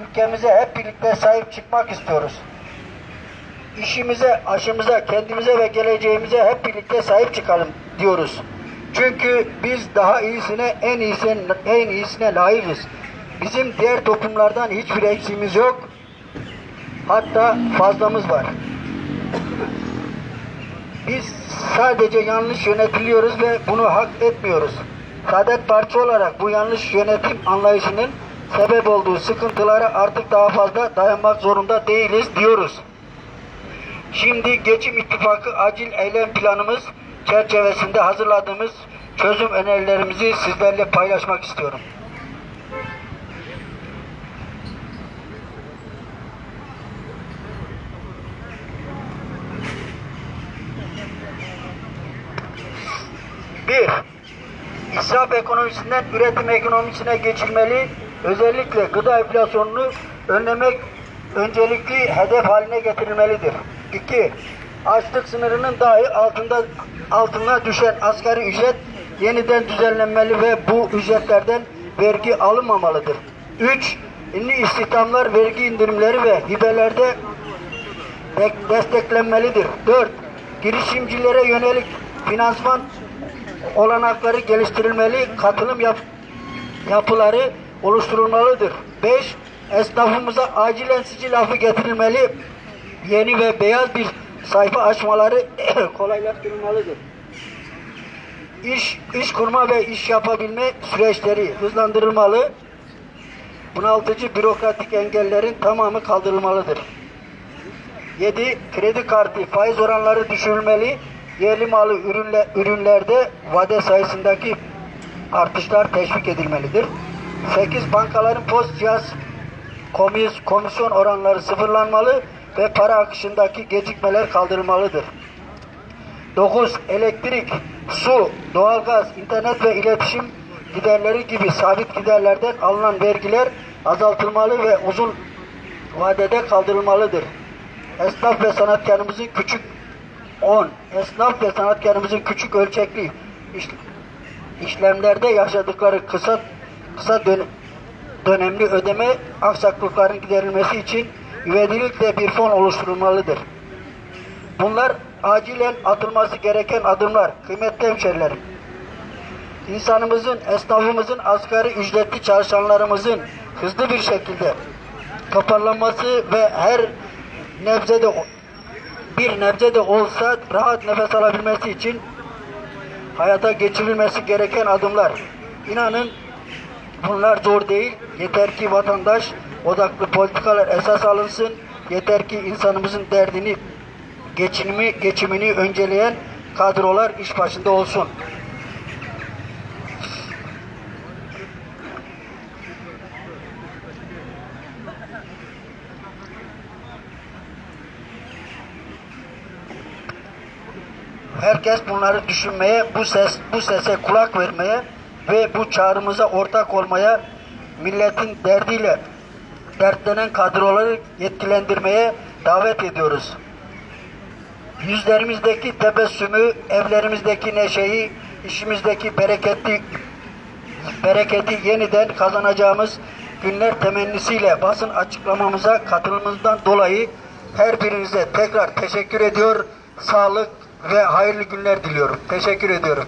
ülkemize hep birlikte sahip çıkmak istiyoruz. İşimize, aşımıza, kendimize ve geleceğimize hep birlikte sahip çıkalım diyoruz. Çünkü biz daha iyisine, en iyisine, en iyisine layığız. Bizim diğer toplumlardan hiçbir eksiğimiz yok. Hatta fazlamız var. Biz sadece yanlış yönetiliyoruz ve bunu hak etmiyoruz. Saadet Partisi olarak bu yanlış yönetim anlayışının sebep olduğu sıkıntılara artık daha fazla dayanmak zorunda değiliz diyoruz. Şimdi Geçim İttifakı acil eylem planımız çerçevesinde hazırladığımız çözüm önerilerimizi sizlerle paylaşmak istiyorum. Bir, israf ekonomisinden üretim ekonomisine geçilmeli. Özellikle gıda enflasyonunu önlemek öncelikli hedef haline getirilmelidir. İki, açlık sınırının dahi altında altına düşen asgari ücret yeniden düzenlenmeli ve bu ücretlerden vergi alınmamalıdır. Üç, ünlü istihdamlar vergi indirimleri ve hibelerde de- desteklenmelidir. 4. Girişimcilere yönelik finansman olanakları geliştirilmeli, katılım yap yapıları oluşturulmalıdır. 5. Esnafımıza acilen sicil affı getirilmeli, yeni ve beyaz bir sayfa açmaları kolaylaştırılmalıdır. İş, iş kurma ve iş yapabilme süreçleri hızlandırılmalı. Bunaltıcı bürokratik engellerin tamamı kaldırılmalıdır. 7. Kredi kartı faiz oranları düşürülmeli. Yerli malı ürünle, ürünlerde vade sayısındaki artışlar teşvik edilmelidir. 8. Bankaların post cihaz komis, komisyon oranları sıfırlanmalı ve para akışındaki gecikmeler kaldırılmalıdır. 9. Elektrik, su, doğalgaz, internet ve iletişim giderleri gibi sabit giderlerden alınan vergiler azaltılmalı ve uzun vadede kaldırılmalıdır. Esnaf ve sanatkarımızın küçük 10. Esnaf ve sanatkarımızın küçük ölçekli iş- işlemlerde yaşadıkları kısa kısa dön- dönemli ödeme aksaklıkların giderilmesi için ivedilikle bir fon oluşturulmalıdır. Bunlar acilen atılması gereken adımlar. Kıymetli hemşerilerim. İnsanımızın, esnafımızın, asgari ücretli çalışanlarımızın hızlı bir şekilde toparlanması ve her nebze de bir nebze olsa rahat nefes alabilmesi için hayata geçirilmesi gereken adımlar. İnanın bunlar zor değil. Yeter ki vatandaş odaklı politikalar esas alınsın. Yeter ki insanımızın derdini, geçinimi, geçimini önceleyen kadrolar iş başında olsun. Herkes bunları düşünmeye, bu ses bu sese kulak vermeye ve bu çağrımıza ortak olmaya, milletin derdiyle dertlenen kadroları yetkilendirmeye davet ediyoruz. Yüzlerimizdeki tebessümü, evlerimizdeki neşeyi, işimizdeki bereketli bereketi yeniden kazanacağımız günler temennisiyle basın açıklamamıza katılımınızdan dolayı her birinize tekrar teşekkür ediyor. Sağlık ve hayırlı günler diliyorum. Teşekkür ediyorum.